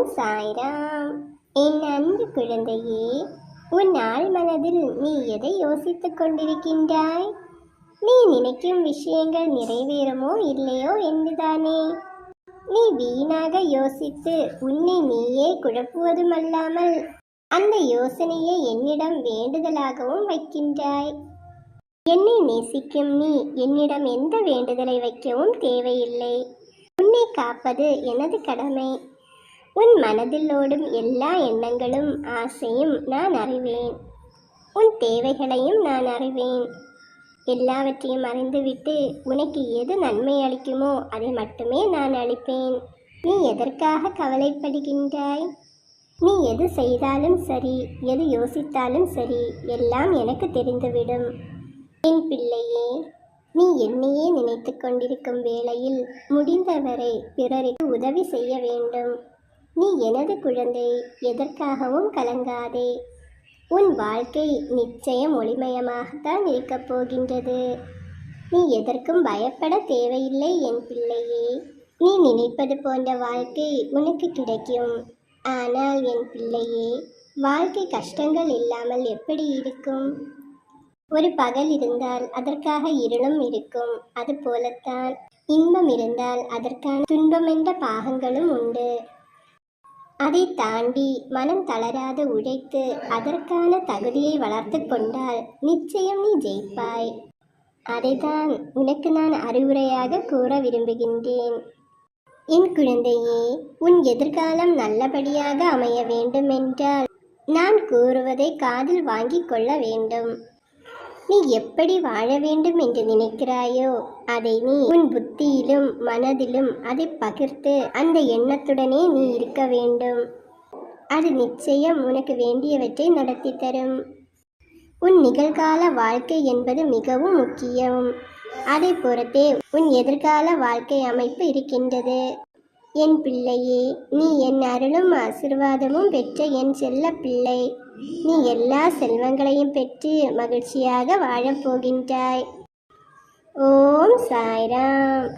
ஓம் சாய்ராம். என் அன்பு குழந்தையே உன் ஆள் மனதில் நீ எதை யோசித்துக் கொண்டிருக்கின்றாய்? நீ நினைக்கும் விஷயங்கள் நிறைவேறுமோ இல்லையோ என்றுதானே? நீ வீணாக யோசித்து உன்னை நீயே குழப்புவதுமல்லாமல் அந்த யோசனையை என்னிடம் வேண்டுதலாகவும் வைக்கின்றாய். என்னை நேசிக்கும் நீ என்னிடம் எந்த வேண்டுதலை வைக்கவும் தேவையில்லை. உன்னை காப்பது எனது கடமை. உன் மனதில் ஓடும் எல்லா எண்ணங்களும் ஆசையும் நான் அறிவேன். உன் தேவைகளையும் நான் அறிவேன். எல்லாவற்றையும் அறிந்துவிட்டு உனக்கு எது நன்மை அளிக்குமோ அதை மட்டுமே நான் அளிப்பேன். நீ எதற்காக கவலைப்படுகின்றாய்? நீ எது செய்தாலும் சரி எது யோசித்தாலும் சரி எல்லாம் எனக்கு தெரிந்துவிடும். என் பிள்ளையே நீ என்னையே நினைத்து கொண்டிருக்கும் வேளையில் முடிந்தவரை பிறருக்கு உதவி செய்ய வேண்டும். நீ எனது குழந்தை எதற்காகவும் கலங்காதே. உன் வாழ்க்கை நிச்சயம் ஒளிமயமாகத்தான் இருக்கப் போகின்றது. நீ எதற்கும் பயப்பட தேவையில்லை என் பிள்ளையே. நீ நினைப்பது போன்ற வாழ்க்கை உனக்கு கிடைக்கும். ஆனால் என் பிள்ளையே வாழ்க்கை கஷ்டங்கள் இல்லாமல் எப்படி இருக்கும்? ஒரு பகல் இருந்தால் அதற்காக இருளும் இருக்கும். அது போலத்தான் இன்பம் இருந்தால் அதற்கான துன்பம் என்ற பாகங்களும் உண்டு. அதை தாண்டி மனம் தளராது உழைத்து அதற்கான தகுதியை வளர்த்து கொண்டால் நிச்சயம் நீ ஜெயிப்பாய். அதைதான் உனக்கு நான் அறிவுரையாக கூற விரும்புகின்றேன். என் குழந்தையே உன் எதிர்காலம் நல்லபடியாக அமைய வேண்டுமென்றால் நான் கூறுவதை காதில் வாங்கிக் கொள்ள வேண்டும். நீ எப்படி வாழ வேண்டும் என்று நினைக்கிறாயோ அதை நீ உன் புத்தியிலும் மனதிலும் அதை பகிர்ந்து அந்த எண்ணத்துடனே நீ இருக்க வேண்டும். அது நிச்சயம் உனக்கு வேண்டியவற்றை நடத்தி தரும். உன் நிகழ்கால வாழ்க்கை என்பது மிகவும் முக்கியம். அதை பொறுத்தே உன் எதிர்கால வாழ்க்கை அமைப்பு இருக்கின்றது. என் பிள்ளையே நீ என் அருளும் ஆசிர்வாதமும் பெற்ற என் செல்ல பிள்ளை. நீ எல்லா செல்வங்களையும் பெற்று மகிழ்ச்சியாக வாழப் போகின்றாய். ஓம் சாய்ராம்.